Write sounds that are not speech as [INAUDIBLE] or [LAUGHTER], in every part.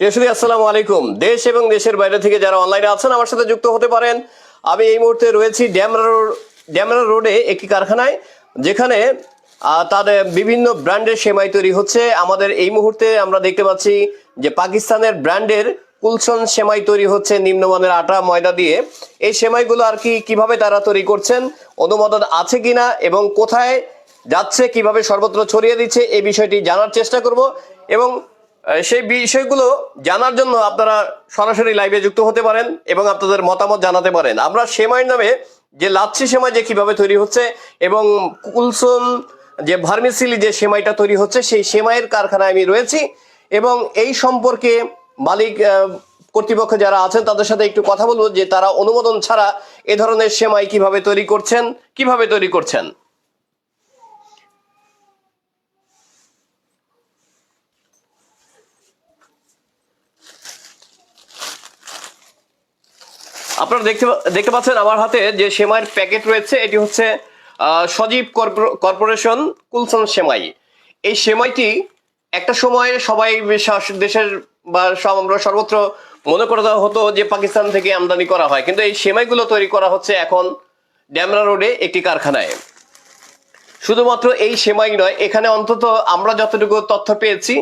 প্রিয়সুদী আলাইকুম। দেশ এবং দেশের বাইরে থেকে যারা অনলাইনে আছেন, আমার সাথে যুক্ত হতে পারেন। আমি এই মুহূর্তে রয়েছি ড্যামরা ড্যামরা রোডে একটি কারখানায়, যেখানে তাদের বিভিন্ন ব্র্যান্ডের সেমাই তৈরি হচ্ছে। আমাদের এই মুহূর্তে আমরা দেখতে পাচ্ছি যে পাকিস্তানের ব্র্যান্ডের কুলসন সেমাই তৈরি হচ্ছে নিম্নমানের আটা, ময়দা দিয়ে। এই সেমাইগুলো আর কি, কীভাবে তারা তৈরি করছেন, অনুমোদন আছে কিনা, এবং কোথায় যাচ্ছে, কীভাবে সর্বত্র ছড়িয়ে দিচ্ছে, এই বিষয়টি জানার চেষ্টা করব। এবং সেই বিষয়গুলো জানার জন্য আপনারা সরাসরি লাইভে যুক্ত হতে পারেন এবং আপনাদের মতামত জানাতে পারেন। আমরা সেমাই নামে যে লাচ্ছি সেমাই যে কীভাবে তৈরি হচ্ছে এবং কুলসন যে ভার্মিসিলি যে সেমাইটা তৈরি হচ্ছে, সেই সেমাইয়ের কারখানায় আমি রয়েছি এবং এই সম্পর্কে মালিক কর্তৃপক্ষ যারা আছেন তাদের সাথে একটু কথা বলব যে তারা অনুমোদন ছাড়া এ ধরনের সেমাই কীভাবে তৈরি করছেন, কীভাবে তৈরি করছেন। আপনারা দেখতে দেখতে পাচ্ছেন আমার হাতে যে সেমাইয়ের প্যাকেট রয়েছে, এটি হচ্ছে সজীব কর্পোর- কর্পোরেশন কুলসন সেমাই। এই সেমাইটি একটা সময় সবাই দেশের বা সব আমরা সর্বত্র মনে করে দেওয়া হতো যে পাকিস্তান থেকে আমদানি করা হয়। কিন্তু এই সেমাইগুলো তৈরি করা হচ্ছে এখন ড্যামরা রোডে একটি কারখানায়। শুধুমাত্র এই সেমাই নয়, এখানে অন্তত আমরা যতটুকু তথ্য পেয়েছি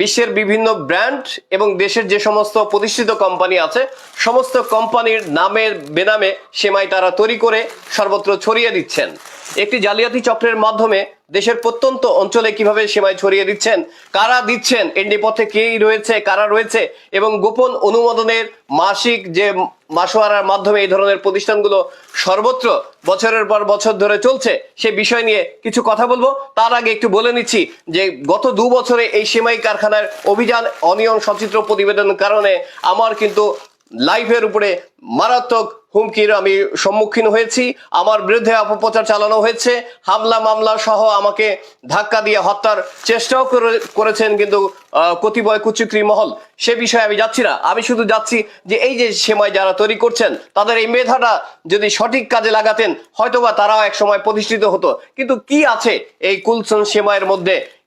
বিশ্বের বিভিন্ন ব্র্যান্ড এবং দেশের যে সমস্ত প্রতিষ্ঠিত কোম্পানি আছে, সমস্ত কোম্পানির নামের বেনামে সেমাই তারা তৈরি করে সর্বত্র ছড়িয়ে দিচ্ছেন। একটি জালিয়াতি চক্রের মাধ্যমে দেশের প্রত্যন্ত অঞ্চলে কীভাবে সেমাই ছড়িয়ে দিচ্ছেন, কারা দিচ্ছেন, এর নেপথ্যে কে রয়েছে, কারা রয়েছে এবং গোপন অনুমোদনের মাসিক যে মাসোয়ারার মাধ্যমে এই ধরনের প্রতিষ্ঠানগুলো সর্বত্র বছরের পর বছর ধরে চলছে, সে বিষয় নিয়ে কিছু কথা বলব। তার আগে একটু বলে নিচ্ছি যে গত দু বছরে এই সেমাই কারখানার অভিযান অনিয়ম সচিত্র প্রতিবেদনের কারণে আমার কিন্তু লাইফের উপরে মারাত্মক হুমকির আমি সম্মুখীন হয়েছি। আমার বিরুদ্ধে অপপ্রচার চালানো হয়েছে। হামলা, মামলা সহ আমাকে ধাক্কা দিয়ে হত্যার চেষ্টাও করে- করেছেন কিন্তু কতিপয় কুচুকরি মহল। সে বিষয়ে আমি যাচ্ছি না। আমি শুধু যাচ্ছি যে এই যে সেমাই যারা তৈরি করছেন, তাদের এই মেধাটা যদি সঠিক কাজে লাগাতেন, হয়তোবা তারাও এক সময় প্রতিষ্ঠিত হতো। কিন্তু কি আছে এই কুলসন সেমাইয়ের মধ্যে?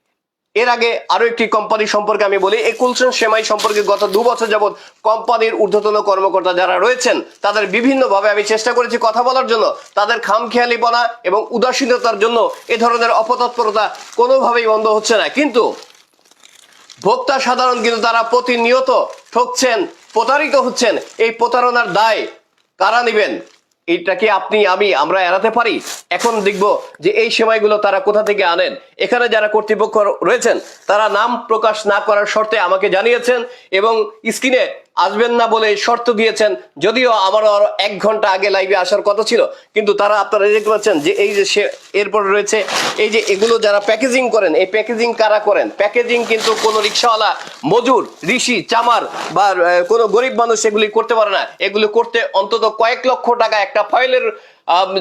এর আগে আরও একটি কোম্পানি সম্পর্কে আমি বলি, এই কুলসন সেমাই সম্পর্কে গত দু বছর যাবৎ কোম্পানির ঊর্ধ্বতন কর্মকর্তা যারা রয়েছেন, তাদের বিভিন্নভাবে আমি চেষ্টা করেছি কথা বলার জন্য, তাদের খামখেয়ালিপনা এবং উদাসীনতার জন্য এ ধরনের অপতৎপরতা কোনোভাবেই বন্ধ হচ্ছে না। কিন্তু ভোক্তা সাধারণ কিন্তু তারা প্রতিনিয়ত ঠকছেন, প্রতারিত হচ্ছেন, এই প্রতারণার দায় কারা নেবেন? এইটা কি আপনি, আমি, আমরা এড়াতে পারি? এখন দেখব যে এই সেমাইগুলো তারা কোথা থেকে আনেন। এখানে যারা কর্তৃপক্ষ রয়েছেন, তারা নাম প্রকাশ না করার শর্তে আমাকে জানিয়েছেন এবং স্ক্রিনে আসবেন না বলে শর্ত দিয়েছেন। যদিও আমারও আরও এক ঘণ্টা আগে লাইভে আসার কথা ছিল, কিন্তু তারা আপনারা দেখতে পাচ্ছেন যে এই যে সে- এরপর রয়েছে, এই যে এগুলো যারা প্যাকেজিং করেন, এই প্যাকেজিং কারা করেন? প্যাকেজিং কিন্তু কোনো রিক্সাওয়ালা, মজুর, ঋষি, চামার বা কোনো গরিব মানুষ এগুলি করতে পারে না। এগুলো করতে অন্তত কয়েক লক্ষ টাকা একটা ফয়েলের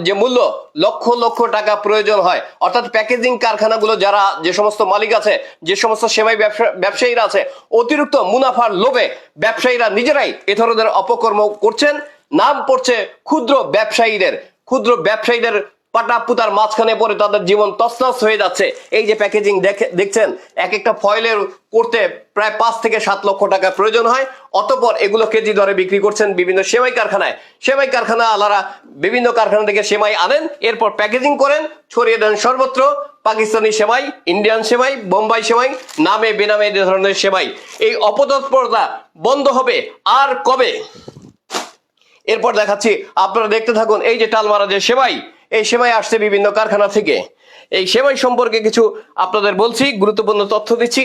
যে মূল্য লক্ষ লক্ষ টাকা প্রয়োজন হয়। অর্থাৎ প্যাকেজিং কারখানাগুলো যারা যে সমস্ত মালিক আছে, যে সমস্ত সেমাই ব্যবসা ব্যবসায়ীরা আছে, অতিরিক্ত মুনাফার লোভে ব্যবসায়ীরা নিজেরাই এ ধরনের অপকর্ম করছেন। নাম পড়ছে ক্ষুদ্র ব্যবসায়ীদের। ক্ষুদ্র ব্যবসায়ীদের পাটা পুতার মাঝখানে পড়ে তাদের জীবন তছনছ হয়ে যাচ্ছে। এই যে প্যাকেজিং দেখে দেখছেন এক একটা ফয়েলের করতে প্রায় পাঁচ থেকে সাত লক্ষ টাকা প্রয়োজন হয়। অতপর এগুলো কেজি দরে বিক্রি করছেন বিভিন্ন সেমাই কারখানায়। সেমাই কারখানা আলারা বিভিন্ন কারখানা থেকে সেমাই আনেন, এরপর প্যাকেজিং করেন, ছড়িয়ে দেন সর্বত্র। পাকিস্তানি সেমাই ইন্ডিয়ান সেমাই, বোম্বাই সেমাই, নামে বেনামে যে ধরনের সেমাই। এই অপতৎপরতা বন্ধ হবে আর কবে? এরপর দেখাচ্ছি, আপনারা দেখতে থাকুন, এই যে টালমারা যে সেমাই এই সেমাই আসছে বিভিন্ন কারখানা থেকে। এই সেমাই সম্পর্কে কিছু আপনাদের বলছি, গুরুত্বপূর্ণ তথ্য দিচ্ছি।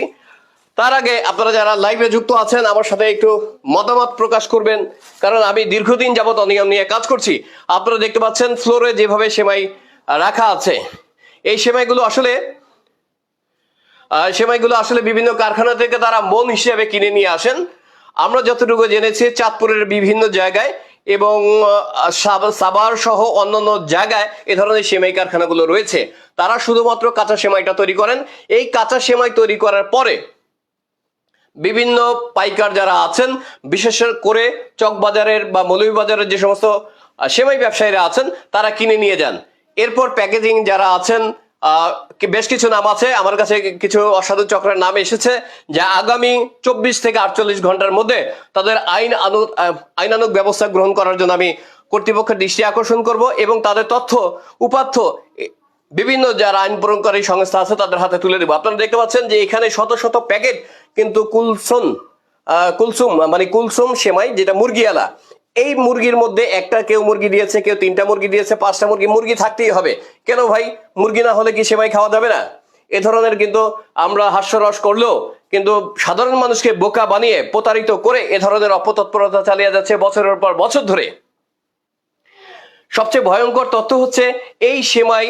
তার আগে আপনারা যারা লাইভে যুক্ত আছেন, আমার সাথে একটু মতামত প্রকাশ করবেন, কারণ আমি দীর্ঘদিন যাবত অনিয়ম নিয়ে কাজ করছি। আপনারা দেখতে পাচ্ছেন, ফ্লোরে যেভাবে সেমাই রাখা আছে। এই সেমাইগুলো আসলে সেমাইগুলো আসলে বিভিন্ন কারখানা থেকে তারা মন হিসেবে কিনে নিয়ে আসেন। আমরা যতটুকু জেনেছি, চাঁদপুরের বিভিন্ন জায়গায় এবং আহ, সাব- সাভার সহ অন্যান্য জায়গায় এ ধরনের সেমাই কারখানাগুলো রয়েছে। তারা শুধুমাত্র কাঁচা সেমাইটা তৈরি করেন। এই কাঁচা সেমাই তৈরি করার পরে বিভিন্ন পাইকার যারা আছেন বিশেষ করে চকবাজারের বা মৌলভীবাজারের যে সমস্ত সেমাই ব্যবসায়ীরা আছেন তারা কিনে নিয়ে যান। এরপর প্যাকেজিং যারা আছেন বেশ কিছু নাম আছে। আমার কাছে কিছু অসাধু চক্রের নাম এসেছে যা আগামী চব্বিশ থেকে আটচল্লিশ ঘণ্টার মধ্যে তাদের আইন আইনানুগ ব্যবস্থা গ্রহণ করার জন্য আমি কর্তৃপক্ষের দৃষ্টি আকর্ষণ করব এবং তাদের তথ্য উপাত্য বিভিন্ন যারা আইন প্রয়োগকারী সংস্থা আছে তাদের হাতে তুলে দেবো। আপনারা দেখতে পাচ্ছেন যে এখানে শত শত প্যাকেট কিন্তু কুলসন কুলসুম মানে কুলসুম সেমাই, যেটা মুরগিওয়ালা এই মুরগির মধ্যে একটা কেউ মুরগি দিয়েছে, কেউ তিনটা মুরগি দিয়েছে, পাঁচটা মুরগি মুরগি থাকতেই হবে। কেন ভাই? মুরগি না হলে কি সেমাই খাওয়া যাবে না? এ ধরনের কিন্তু আমরা হাস্যরস করলেও কিন্তু সাধারণ মানুষকে বোকা বানিয়ে প্রতারিত করে এ ধরনের অপতৎপরতা চালিয়ে যাচ্ছে বছরের পর বছর ধরে। সবচেয়ে ভয়ঙ্কর তথ্য হচ্ছে এই সেমাই,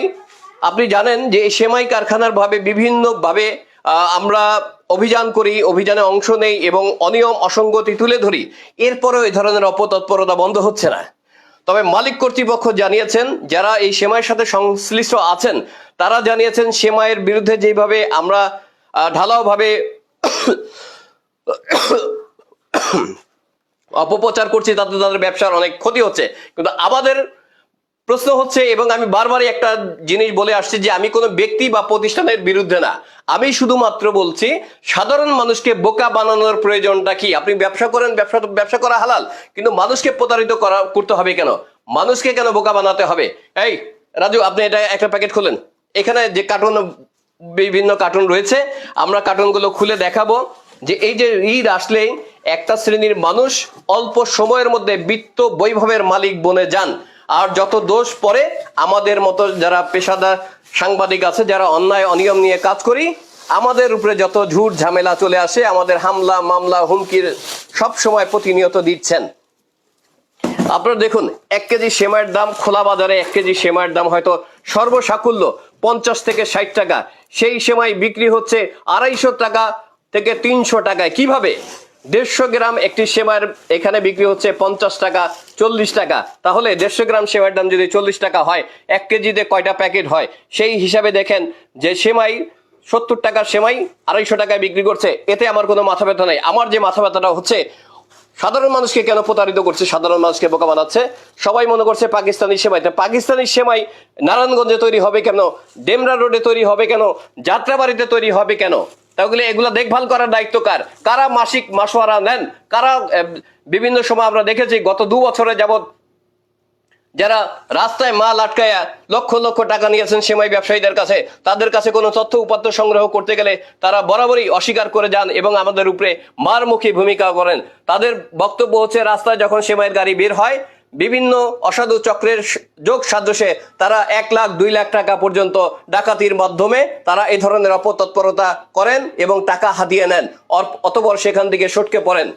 আপনি জানেন যে এই সেমাই কারখানার ভাবে বিভিন্ন ভাবে আমরা অভিযান করি, অভিযানে অংশ নেই এবং অনিয়ম, অসঙ্গতি তুলে ধরি, এরপরেও এই ধরনের অপতৎপরতা বন্ধ হচ্ছে না। তবে মালিক কর্তৃপক্ষ জানিয়েছেন, যারা এই সেমাইয়ের সাথে সংশ্লিষ্ট আছেন, তারা জানিয়েছেন সেমাইয়ের বিরুদ্ধে যেভাবে আমরা ঢালাওভাবে [COUGHS] অপপ্রচার করছি, তাতে তাদের ব্যবসার অনেক ক্ষতি হচ্ছে। কিন্তু আমাদের প্রশ্ন হচ্ছে, এবং আমি বারবারই একটা জিনিস বলে আসছি যে আমি কোনো ব্যক্তি বা প্রতিষ্ঠানের বিরুদ্ধে না। আমি শুধুমাত্র বলছি, সাধারণ মানুষকে বোকা বানানোর প্রয়োজনটা কি? আপনি ব্যবসা করেন, ব্যবসা ব্যবসা করা হালাল, কিন্তু মানুষকে প্রতারিত করা করতে হবে কেন? মানুষকে কেন বোকা বানাতে হবে? এই, রাজু, আপনি এটা একটা প্যাকেট খুলেন। এখানে যে কার্টুন, বিভিন্ন কার্টুন রয়েছে, আমরা কার্টুনগুলো খুলে দেখাবো যে এই যে ঈদ আসলেই একটা শ্রেণির মানুষ অল্প সময়ের মধ্যে বিত্ত বৈভবের মালিক বনে যান। আর যত দোষ পড়ে, আমাদের মতো যারা পেশাদার সাংবাদিক আছে, যারা অন্যায়, অনিয়ম নিয়ে কাজ করি, আমাদের উপরে যত ঝুট ঝামেলা চলে আসে, আমাদের হামলা, মামলা, হুমকির সব সময় প্রতিনিয়ত দিচ্ছেন। আপনারা দেখুন, এক কেজি সেমাইয়ের দাম খোলা বাজারে, এক কেজি সেমাইয়ের দাম হয়তো সর্বসাকুল্য, পঞ্চাশ থেকে ষাট টাকা। সেই সেমাই বিক্রি হচ্ছে আড়াইশো টাকা থেকে তিনশো টাকায়। কীভাবে? দেড়শো গ্রাম একটি সেমাইয়ের এখানে বিক্রি হচ্ছে পঞ্চাশ টাকা, চল্লিশ টাকা। তাহলে দেড়শো গ্রাম সেমাইয়ের দাম যদি চল্লিশ টাকা হয়, এক কেজিতে কয়টা প্যাকেট হয়? সেই হিসাবে দেখেন যে সেমাই সত্তর টাকার সেমাই আড়াইশো টাকায় বিক্রি করছে। এতে আমার কোনো মাথা ব্যথা নেই। আমার যে মাথা ব্যথাটা হচ্ছে, সাধারণ মানুষকে কেন প্রতারিত করছে? সাধারণ মানুষকে বোকা বানাচ্ছে? সবাই মনে করছে পাকিস্তানি সেমাই। তা পাকিস্তানি সেমাই নারায়ণগঞ্জে তৈরি হবে কেন? ডেমরা রোডে তৈরি হবে কেন? যাত্রাবাড়িতে তৈরি হবে কেন? তাহলে এগুলো দেখভাল করার দায়িত্ব কার? কারা মাসিক মাসোয়ারা নেন? কারা বিভিন্ন সময় আমরা দেখেছি গত দু বছরে যাবত যারা রাস্তায় মাল আটকায়া লক্ষ লক্ষ টাকা নিয়েছেন সেমাই ব্যবসায়ীদের কাছে, তাদের কাছে কোনো তথ্য উপাত্ত সংগ্রহ করতে গেলে তারা বরাবরই অস্বীকার করে যান এবং আমাদের উপরে মারমুখী ভূমিকা করেন। তাদের বক্তব্য হচ্ছে, রাস্তায় যখন সেমাইয়ের গাড়ি বের হয় বিভিন্ন অসাধু চক্রের যোগ সাদৃশ্যে তারা এক লাখ, দুই লাখ টাকা পর্যন্ত ডাকাতির মাধ্যমে তারা এই ধরনের অপতৎপরতা করেন এবং টাকা হাতিয়ে নেন। অতপর সেখান থেকে সটকে পড়েন।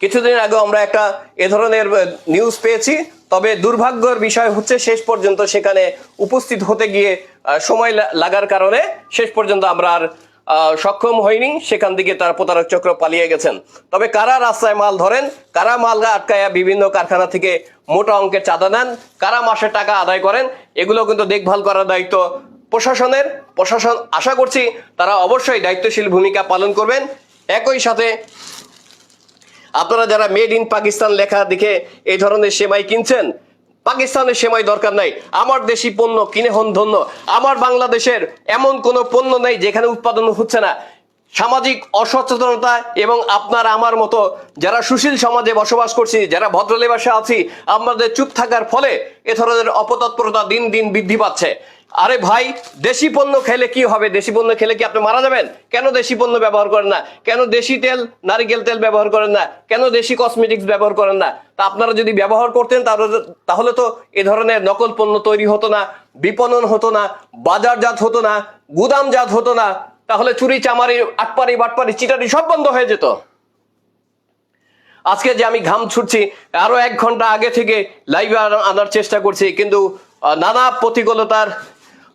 কিছুদিন আগে আমরা একটা এ ধরনের নিউজ পেয়েছি, তবে দুর্ভাগ্যের বিষয় হচ্ছে শেষ পর্যন্ত সেখানে উপস্থিত হতে গিয়ে সময় লাগার কারণে শেষ পর্যন্ত আমরা আর সক্ষম হয়নি, সেখান থেকে তার প্রতারক চক্র পালিয়ে গেছেন। তবে কারা রাস্তায় মাল ধরেন? কারা মাল আটকায়া বিভিন্ন কারখানা থেকে মোটা অঙ্কের চাঁদা নেন? কারা মাসে টাকা আদায় করেন? এগুলো কিন্তু দেখভাল করার দায়িত্ব প্রশাসনের। প্রশাসন, আশা করছি তারা অবশ্যই দায়িত্বশীল ভূমিকা পালন করবেন। একই সাথে আপনারা যারা মেড ইন পাকিস্তান লেখা দেখে এই ধরনের সেমাই কিনছেন পাকিস্তানের সেমাই দরকার নাই। আমার দেশি পণ্য কিনে হন ধন্য। আমার বাংলাদেশের এমন কোনো পণ্য নেই যেখানে উৎপাদন হচ্ছে না। সামাজিক অসচেতনতা এবং আপনার আমার মতো যারা সুশীল সমাজে বসবাস করছি, যারা ভদ্রলেবাসে আছি আমাদের চুপ থাকার ফলে এ ধরনের অপতৎপরতা দিন দিন বৃদ্ধি পাচ্ছে। আরে ভাই, দেশি পণ্য খেলে কি হবে? দেশি পণ্য খেলে কি আপনি মারা যাবেন? কেন দেশি পণ্য ব্যবহার করেন না? কেন দেশি তেল, নারিকেল তেল ব্যবহার করেন না? কেন দেশি কসমেটিক্স ব্যবহার করেন না? তা আপনারা যদি ব্যবহার করতেন, তাহলে তো এ ধরনের নকল পণ্য তৈরি হতো না, বিপণন হতো না, বাজারজাত হতো না, গুদামজাত হতো না, তাহলে চুরি, চামারি আটপারি বাটপারি চিটারি সব বন্ধ হয়ে যেত। আজকে যে আমি ঘাম ছুটছি, আরও এক ঘণ্টা আগে থেকে লাইভে আনার চেষ্টা করছি, কিন্তু নানা প্রতিকূলতার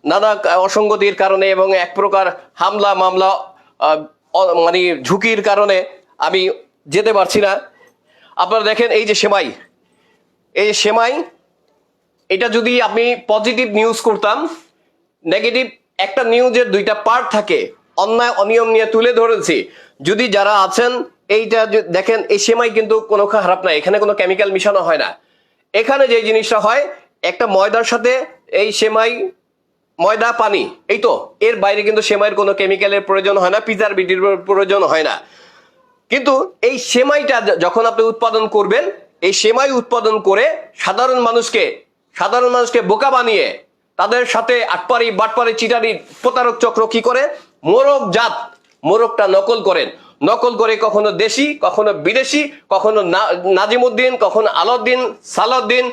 নানা অসঙ্গতির কারণে এবং এক প্রকার হামলা, মামলা মানে ঝুঁকির কারণে আমি যেতে পারছি না। আপনারা দেখেন এই যে সেমাই। এই সেমাই, এটা যদি আমি পজিটিভ নিউজ করতাম নেগেটিভ একটা নিউজের দুইটা পার্ট থাকে, অন্যায়, অনিয়ম নিয়ে তুলে ধরেছি। যদি যারা আছেন, এইটা দেখেন, এই সেমাই কিন্তু কোনো খারাপ না, এখানে কোনো কেমিক্যাল মিশানো হয় না। এখানে যে জিনিসটা হয়, একটা ময়দার সাথে এই সেমাই ময়দা, পানি, এই তো। এর বাইরে কিন্তু সেমাইয়ের কোনো কেমিক্যালের প্রয়োজন হয় না, পিজার বিটির প্রয়োজন হয় না। কিন্তু এই সেমাইটা যখন আপনি উৎপাদন করবেন, এই সেমাই উৎপাদন করে সাধারণ মানুষকে সাধারণ মানুষকে বোকা বানিয়ে তাদের সাথে আটপারি বাটপারি চিটারি, প্রতারক চক্র কি করে? মোরগ জাত, মোরগটা নকল করেন। নকল করে কখনো দেশি, কখনো বিদেশি, কখনো নাজিমুদ্দিন, কখনো আলাউদ্দিন, সালাউদ্দিন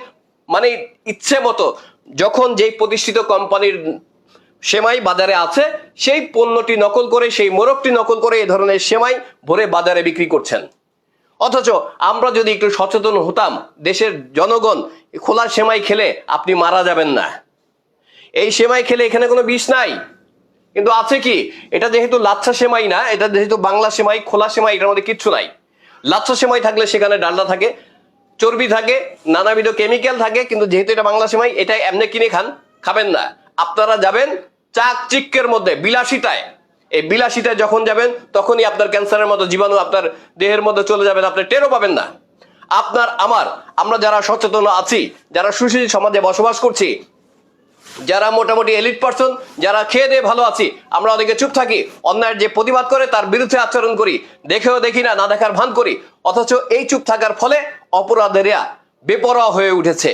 মানে ইচ্ছে মতো যখন যেই প্রতিষ্ঠিত কোম্পানির সেমাই বাজারে আছে, সেই পণ্যটি নকল করে, সেই মোরগটি নকল করে এই ধরনের সেমাই ভরে বাজারে বিক্রি করছেন। অথচ আমরা যদি একটু সচেতন হতাম, দেশের জনগণ খোলা সেমাই খেলে আপনি মারা যাবেন না। এই সেমাই খেলে এখানে কোনো বিষ নাই। কিন্তু আছে কি, এটা যেহেতু লাচ্ছা সেমাই না, এটা যেহেতু বাংলা সেমাই, খোলা সেমাই, এটার মধ্যে কিচ্ছু নাই। লাচ্ছা সেমাই থাকলে সেখানে ডালডা থাকে চর্বি থাকে, নানাবিধ কেমিক্যাল থাকে, কিন্তু যেহেতু এটা বাংলা সেমাই এটা এমনি কিনে খান, খাবেন না। আপনারা যাবেন চাক চিক্কের মধ্যে, বিলাসিতায়। এই বিলাসিতায় যখন যাবেন, তখনই আপনার ক্যান্সারের মতো জীবাণু আপনার দেহের মধ্যে চলে যাবেন আপনি টেরও পাবেন না। আপনার, আমার, আমরা যারা সচেতন আছি, যারা সুশীল সমাজে বসবাস করছি, যারা মোটামুটি এলিট পার্সন যারা খেয়ে দিয়ে ভালো আছি, আমরা ওদিকে চুপ থাকি, অন্যায়ের যে প্রতিবাদ করে তার বিরুদ্ধে আচরণ করি, দেখেও দেখি না না দেখার ভান করি, অথচ এই চুপ থাকার ফলে অপরাধেরা বেপরোয়া হয়ে উঠেছে।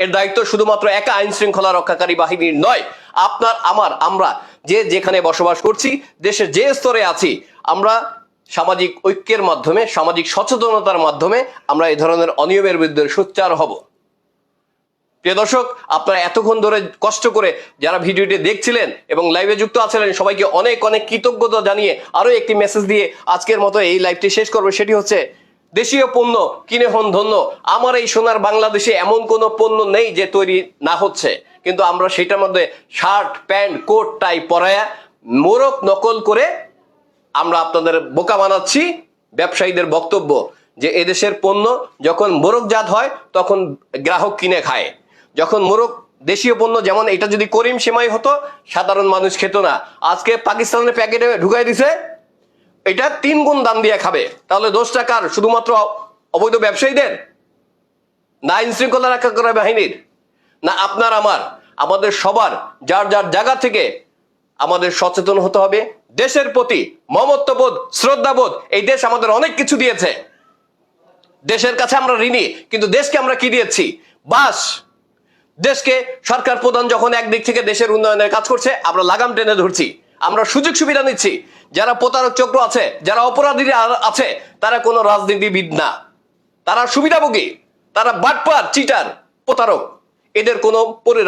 এর দায়িত্ব শুধুমাত্র একা আইন শৃঙ্খলা রক্ষাকারী বাহিনীর নয়, আপনার, আমার, আমরা, যে যেখানে বসবাস করছি, দেশের যে স্তরে আছি, আমরা সামাজিক ঐক্যের মাধ্যমে, সামাজিক সচেতনতার মাধ্যমে আমরা এই ধরনের অনিয়মের বিরুদ্ধে সোচ্চার হব। প্রিয় দর্শক, আপনারা এতক্ষণ ধরে কষ্ট করে যারা ভিডিওটি দেখছিলেন এবং লাইভে যুক্ত আছিলেন, সবাইকে অনেক অনেক কৃতজ্ঞতা জানিয়ে আরও একটি মেসেজ দিয়ে আজকের মতো এই লাইভটি শেষ করব। সেটি হচ্ছে দেশীয় পণ্য কিনে হন ধন্য। আমার এই সোনার বাংলাদেশে এমন কোনো পণ্য নেই যে তৈরি না হচ্ছে। কিন্তু আমরা সেটার মধ্যে শার্ট, প্যান্ট, কোট, টাই পরায়া মোরক নকল করে আমরা আপনাদের বোকা বানাচ্ছি ব্যবসায়ীদের বক্তব্য যে এদেশের পণ্য যখন মোরগজাত হয় তখন গ্রাহক কিনে খায়। যখন মোরগ দেশীয় পণ্য যেমন এটা যদি করিম সেমাই হতো, সাধারণ মানুষ খেত না। আজকে পাকিস্তানের প্যাকেটে ঢুকাই দিছে এটা তিন গুণ দাম দিয়ে খাবে। তাহলে দোষটা কার শুধুমাত্র অবৈধ ব্যবসায়ীদের? না আইন শৃঙ্খলা রক্ষা করা বাহিনীর? না আপনার, আমার, আমাদের সবার, যার যার জায়গা থেকে আমাদের সচেতন হতে হবে? দেশের প্রতি মমত্ববোধ, শ্রদ্ধাবোধ, এই দেশ আমাদের অনেক কিছু দিয়েছে। দেশের কাছে আমরা ঋণী, কিন্তু দেশকে আমরা কি দিয়েছি? বাস। দেশকে সরকার প্রধান যখন একদিক থেকে দেশের উন্নয়নের কাজ করছে, আমরা লাগাম টেনে ধরছি। আমরা সুযোগ সুবিধা নিচ্ছি। যারা প্রতারক চক্র আছে, যারা অপরাধীরা আছে, তারা কোনো রাজনীতিবিদ না। তারা সুবিধাভোগী, তারা বাটপার, চিটার, প্রতারক। এদের কোনো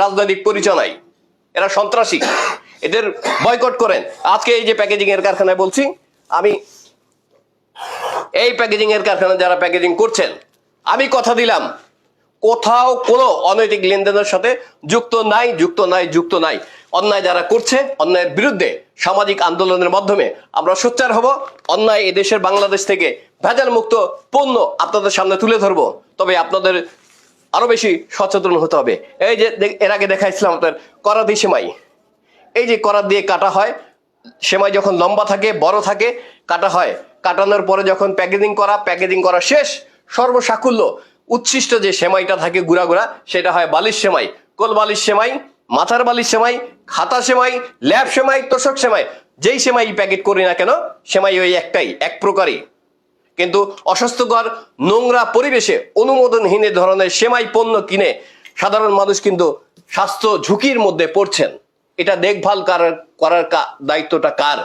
রাজনৈতিক পরিচয় নাই। এরা সন্ত্রাসী। এদের বয়কট করেন। আজকে এই যে প্যাকেজিং এর কারখানায় বলছি, আমি এই প্যাকেজিং এর কারখানা যারা প্যাকেজিং করছেন, আমি কথা দিলাম। কোথাও কোনো অনৈতিক লেনদেনের সাথে যুক্ত নাই যুক্ত নাই যুক্ত নাই। অন্যায় যারা করছে, অন্যায়ের বিরুদ্ধে সামাজিক আন্দোলনের মাধ্যমে আমরা সোচ্চার হব। অন্যায় এদেশের বাংলাদেশ থেকে ভেজাল মুক্ত পণ্য আপনাদের সামনে তুলে ধরবো। তবে আপনাদের আরও বেশি সচেতন হতে হবে। এই যে এর আগে দেখাইছিলাম আপনার করাদি সেমাই। এই যে করাত দিয়ে কাটা হয়, সেমাই যখন লম্বা থাকে, বড় থাকে, কাটা হয়। কাটানোর পরে যখন প্যাকেজিং করা প্যাকেজিং করা শেষ, সর্বসাকুল্য উচ্ছিষ্ট যে সেমাইটা থাকে গুড়া গুড়া, সেটা হয় বালিশ সেমাই। কোল বালিশ সেমাই, মাথার বালিশ সেমাই, খাতা সেমাই, ল্যাব সেমাই, তোষক সেমাই। যেই সেমাই প্যাকেট করি না কেন, সেমাই ওই একটাই, এক প্রকারই। কিন্তু অস্বাস্থ্যকর নোংরা পরিবেশে অনুমোদনহীন ধরনের সেমাই পণ্য কিনে সাধারণ মানুষ কিন্তু স্বাস্থ্য ঝুঁকির মধ্যে পড়ছেন। এটা দেখভাল করার দায়িত্বটা কার?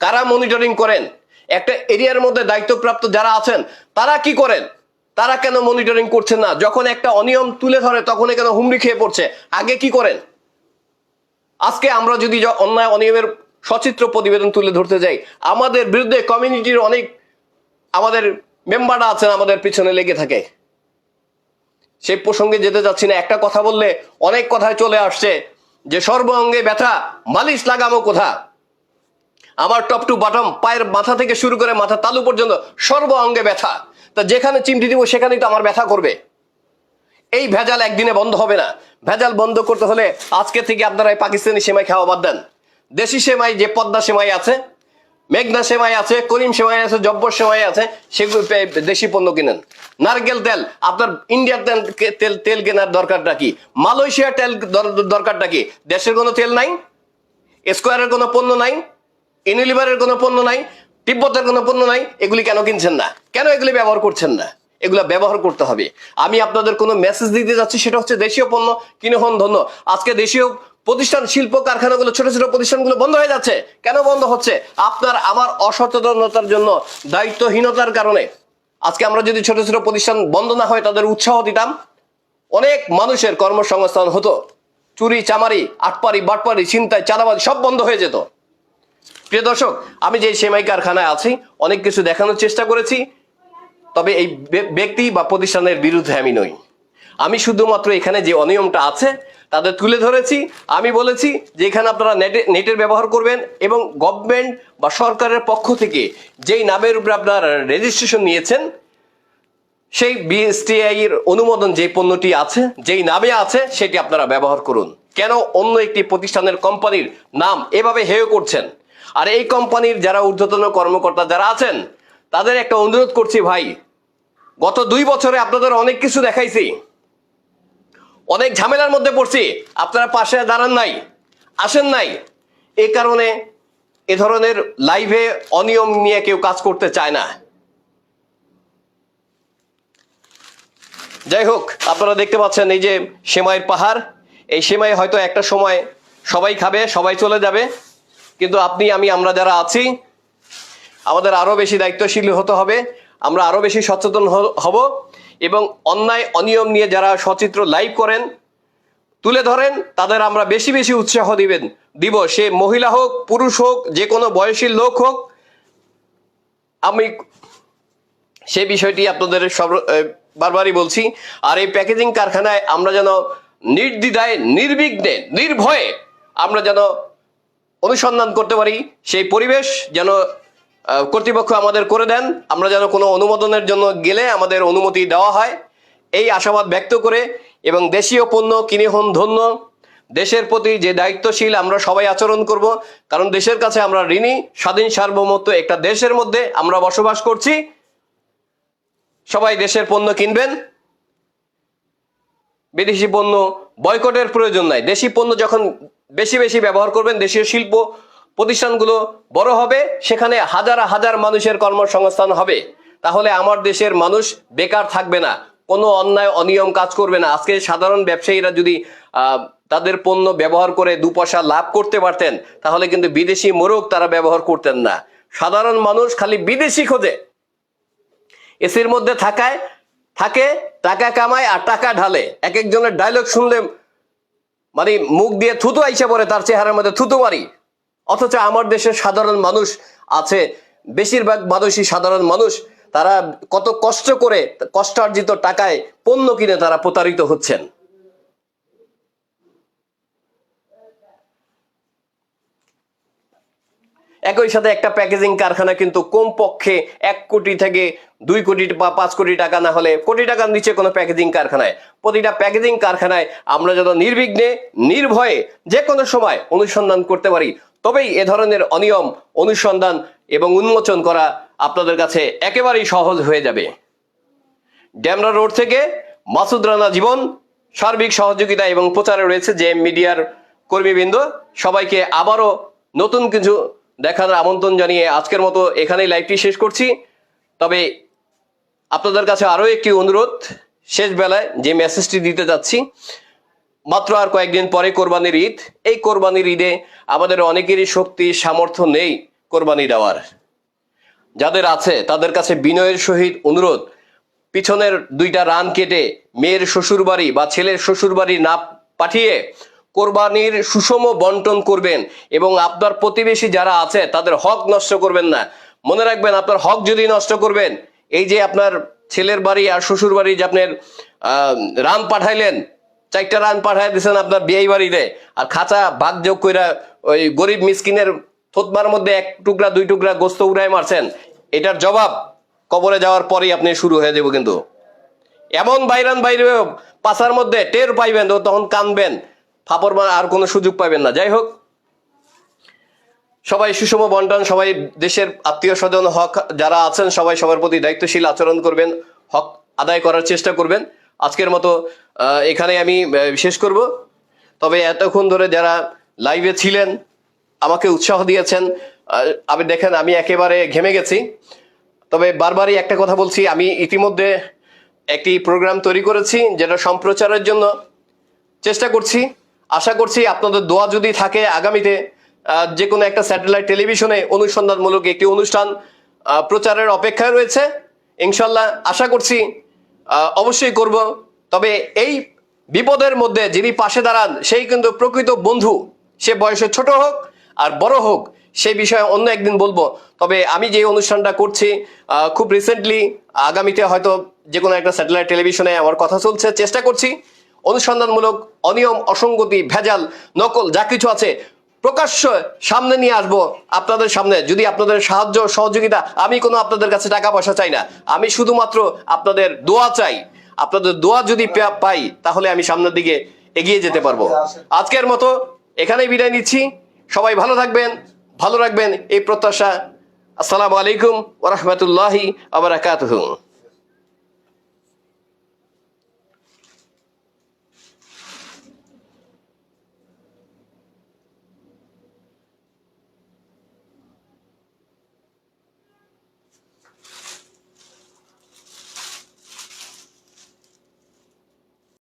কারা মনিটরিং করেন? একটা এরিয়ার মধ্যে দায়িত্বপ্রাপ্ত যারা আছেন, তারা কি করেন? তারা কেন মনিটরিং করছে না? যখন একটা অনিয়ম তুলে ধরে তখন কেন হুমড়ি খেয়ে পড়ছে? আগে কি করেন? আজকে আমরা যদি অন্যায় অনিয়মের সচিত্র প্রতিবেদন তুলে ধরতে যাই, আমাদের বিরুদ্ধে কমিউনিটির অনেক আমাদের মেম্বাররা আছেন, আমাদের পিছনে লেগে থাকে। সেই প্রসঙ্গে যেতে যাচ্ছি না। একটা কথা বললে অনেক কথায় চলে আসছে যে সর্ব অঙ্গে ব্যথা, মালিশ লাগামো কোথা? আমার টপ টু বটম পায়ের মাথা থেকে শুরু করে মাথা তালু পর্যন্ত সর্ব অঙ্গে ব্যথা। তা যেখানে চিমটি দিব সেখানেই তো আমার ব্যথা করবে। এই ভেজাল একদিনে বন্ধ হবে না। ভেজাল বন্ধ করতে হলে আজকে থেকে আপনারা এই পাকিস্তানি সেমাই খাওয়া বাদ দেন। দেশি সেমাই, যে পদ্মা সেমাই আছে, মেঘনা সেমাই আছে, করিম সেমাই আছে জব্বর সেমাই আছে, সেগুলো দেশি পণ্য কিনেন। নারকেল তেল, আপনার ইন্ডিয়ার তেল তেল তেল কেনার দরকারটা কি? মালয়েশিয়ার তেল দরকারটা কি? দেশের কোনো তেল নাই, স্কোয়ারের কোনো পণ্য নাই, ইউনিলিভারের কোনো পণ্য নাই তিব্বতের কোনো পণ্য নাই, এগুলি কেন কিনছেন না? কেন এগুলি ব্যবহার করছেন না? এগুলা ব্যবহার করতে হবে। আমি আপনাদের কোনো মেসেজ দিতে যাচ্ছি, সেটা হচ্ছে দেশীয় পণ্য কিনে হন ধন্য। আজকে দেশীয় প্রতিষ্ঠান শিল্প কারখানাগুলো, ছোট ছোট প্রতিষ্ঠানগুলো বন্ধ হয়ে যাচ্ছে। কেন বন্ধ হচ্ছে? আপনার আমার অসচেতনতার জন্য, দায়িত্বহীনতার কারণে। আজকে আমরা যদি ছোট ছোট প্রতিষ্ঠান বন্ধ না হয় তাদের উৎসাহ দিতাম, অনেক মানুষের কর্মসংস্থান হতো। চুরি, চামারি আটপারি বাটপারি ছিনতাই, চাঁদাবাজি সব বন্ধ হয়ে যেত। প্রিয় দর্শক, আমি যে সেমাই কারখানায় আছি, অনেক কিছু দেখানোর চেষ্টা করেছি, তবে এই ব্যক্তি বা প্রতিষ্ঠানের বিরুদ্ধে আমি নই। আমি শুধুমাত্র এখানে যে অনিয়মটা আছে, তাদের তুলে ধরেছি। আমি বলেছি যে এখানে আপনারা নেটে, নেটের ব্যবহার করবেন এবং গভর্নমেন্ট বা সরকারের পক্ষ থেকে যেই নামের উপরে আপনার রেজিস্ট্রেশন নিয়েছেন, সেই বিএসটিআই এর অনুমোদন যে পণ্যটি আছে, যেই নামে আছে, সেটি আপনারা ব্যবহার করুন। কেন অন্য একটি প্রতিষ্ঠানের কোম্পানির নাম এভাবে হেয় করছেন? আর এই কোম্পানির যারা ঊর্ধ্বতন কর্মকর্তা যারা আছেন, তাদের একটা অনুরোধ করছি ভাই। গত দুই বছরে আপনাদের অনেক কিছু দেখাইছি। অনেক ঝামেলার মধ্যে পড়ছি। আপনারা পাশে দাঁড়ান নাই, আসেন নাই। এই কারণে এ ধরনের লাইভে অনিয়ম নিয়ে কেউ কাজ করতে চায় না। যাই হোক, আপনারা দেখতে পাচ্ছেন এই যে সেমাইয়ের পাহাড়। এই সেমাই হয়তো একটা সময় সবাই খাবে, সবাই চলে যাবে। কিন্তু আপনি, আমি, আমরা যারা আছি, আমাদের আরও বেশি দায়িত্বশীল হতে হবে, আমরা আরও বেশি সচেতন হব এবং অন্যায়, অনিয়ম নিয়ে যারা সচিত্র লাইভ করেন, তুলে ধরেন, তাদের আমরা বেশি বেশি উৎসাহ দিবেন, দিব। সে মহিলা হোক, পুরুষ হোক, যে কোনো বয়সী লোক হোক, আমি সে বিষয়টি আপনাদের সব বারবারই বলছি। আর এই প্যাকেজিং কারখানায় আমরা যেন নির্দ্বিধায়, নির্বিঘ্নে, নির্ভয়ে আমরা যেন অনুসন্ধান করতে পারি, সেই পরিবেশ যেন কর্তৃপক্ষ আমাদের করে দেন, আমরা যেন কোনো অনুমোদনের জন্য গেলে আমাদের অনুমতি দেওয়া হয়। এই আশাবাদ ব্যক্ত করে এবং দেশীয় পণ্য কিনে হন ধন্য, দেশের প্রতি যে দায়িত্বশীল আমরা সবাই আচরণ করব, কারণ দেশের কাছে আমরা ঋণী, স্বাধীন সার্বভৌমত্ব একটা দেশের মধ্যে আমরা বসবাস করছি। সবাই দেশের পণ্য কিনবেন। বিদেশি পণ্য বয়কটের প্রয়োজন নাই। দেশি পণ্য যখন বেশি বেশি ব্যবহার করবেন। দেশীয় শিল্প প্রতিষ্ঠানগুলো বড় হবে, সেখানে হাজার হাজার মানুষের কর্মসংস্থান হবে। তাহলে আমার দেশের মানুষ বেকার থাকবে না, কোনো অন্যায় অনিয়ম কাজ করবে না। আজকে সাধারণ ব্যবসায়ীরা যদি তাদের পণ্য ব্যবহার করে দু পয়সা লাভ করতে পারতেন, তাহলে কিন্তু বিদেশি মোরগ তারা ব্যবহার করতেন না। সাধারণ মানুষ খালি বিদেশি খোঁজে। এসির মধ্যে থাকায়, থাকে, টাকা কামায় আর টাকা ঢালে। এক একজনের ডায়লগ শুনলে মানে মুখ দিয়ে থুতু আইসা পড়ে, তার চেহারার মধ্যে থুতু মারি। অথচ আমার দেশের সাধারণ মানুষ আছে, বেশিরভাগ মানুষই সাধারণ মানুষ, তারা কত কষ্ট করে কষ্টার্জিত টাকায় পণ্য কিনে তারা প্রতারিত হচ্ছেন। একই সাথে একটা প্যাকেজিং কারখানা কিন্তু কম পক্ষে এক কোটি থেকে দুই কোটি বা পাঁচ কোটি টাকা না হলে কোটি টাকার নিচে কোনো প্যাকেজিং কারখানায়। প্রতিটা প্যাকেজিং কারখানায় আমরা যেন নির্বিঘ্নে, নির্ভয়ে যে কোনো সময় অনুসন্ধান করতে পারি, তবেই এ ধরনের অনিয়ম, অনুসন্ধান এবং উন্মোচন করা আপনাদের কাছে একেবারেই সহজ হয়ে যাবে। ড্যামরা রোড থেকে মাসুদ রানা জীবন, সার্বিক সহযোগিতা এবং প্রচারে রয়েছে যে মিডিয়ার কর্মীবৃন্দ। সবাইকে আবারও নতুন কিছু দেখার আমন্ত্রণ জানিয়ে আজকের মতো এখানেই লাইভটি শেষ করছি। তবে আপনাদের কাছে আরও একটি অনুরোধ, শেষ বেলায় যে মেসেজটি দিতে যাচ্ছি, মাত্র আর কয়েকদিন পরে কোরবানির ঈদ। এই কোরবানির ঈদে আমাদের অনেকেরই শক্তি, সামর্থ্য নেই কোরবানি দেওয়ার। যাদের আছে, তাদের কাছে বিনয়ের সহিত অনুরোধ, পিছনের দুইটা রান কেটে মেয়ের শ্বশুর বাড়ি বা ছেলের শ্বশুর বাড়ি না পাঠিয়ে কোরবানির সুষম বন্টন করবেন এবং আপনার প্রতিবেশী যারা আছে, তাদের হক নষ্ট করবেন না। মনে রাখবেন, আপনার হক যদি নষ্ট করবেন, এই যে আপনার ছেলের বাড়ি আর শ্বশুর বাড়ি যে আপনার রান পাঠাইলেন, চারটা রান পাঠাই দিয়েছেন আপনার বিয়ে বাড়িতে, আর খাঁচা ভাগ যোগ কইরা ওই গরিব মিসকিনের থতমার মধ্যে এক টুকরা, দুই টুকরা গোস্ত উড়াই মারছেন, এটার জবাব কবরে যাওয়ার পরেই আপনি শুরু হয়ে যাব কিন্তু। এমন বাইরান বাইরে পাশার মধ্যে টের পাইবেন তখন কানবেন। ফাপড় মার আর কোনো সুযোগ পাবেন না। যাই হোক, সবাই সুষম বন্টন, সবাই দেশের আত্মীয় স্বজন, হক যারা আছেন, সবাই সবার প্রতি দায়িত্বশীল আচরণ করবেন, হক আদায় করার চেষ্টা করবেন। আজকের মতো এখানে আমি শেষ করব। তবে এতক্ষণ ধরে যারা লাইভে ছিলেন, আমাকে উৎসাহ দিয়েছেন আপনি দেখেন, আমি একেবারে ঘেমে গেছি। তবে বারবারই একটা কথা বলছি, আমি ইতিমধ্যে একটি প্রোগ্রাম তৈরি করেছি, যেটা সম্প্রচারের জন্য চেষ্টা করছি। আশা করছি আপনাদের দোয়া যদি থাকে আগামীতে যে কোনো একটা স্যাটেলাইট টেলিভিশনে অনুসন্ধানমূলক একটি অনুষ্ঠান প্রচারের অপেক্ষায় রয়েছে। ইনশাল্লাহ আশা করছি অবশ্যই করব। তবে এই বিপদের মধ্যে যিনি পাশে দাঁড়ান, সেই কিন্তু প্রকৃত বন্ধু। সে বয়সে ছোট হোক আর বড় হোক সেই বিষয়ে অন্য একদিন বলব। তবে আমি যে অনুষ্ঠানটা করছি খুব রিসেন্টলি আগামীতে হয়তো যে কোনো একটা স্যাটেলাইট টেলিভিশনে আমার কথা চলছে, চেষ্টা করছি। অনুসন্ধানমূলক, অনিয়ম, অসঙ্গতি, ভেজাল, নকল, যা কিছু আছে, প্রকাশ্য সামনে নিয়ে আসব আপনাদের সামনে। যদি আপনাদের সাহায্য, সহযোগিতা, আমি কোনো আপনাদের কাছে টাকা পয়সা চাই না। আমি শুধুমাত্র আপনাদের দোয়া চাই। আপনাদের দোয়া যদি পাই, তাহলে আমি সামনের দিকে এগিয়ে যেতে পারব। আজকের মতো এখানেই বিদায় নিচ্ছি। সবাই ভালো থাকবেন, ভালো রাখবেন। এই প্রত্যাশা। আসসালামু আলাইকুম ওরহমতুল্লাহি আবরাকাতুহু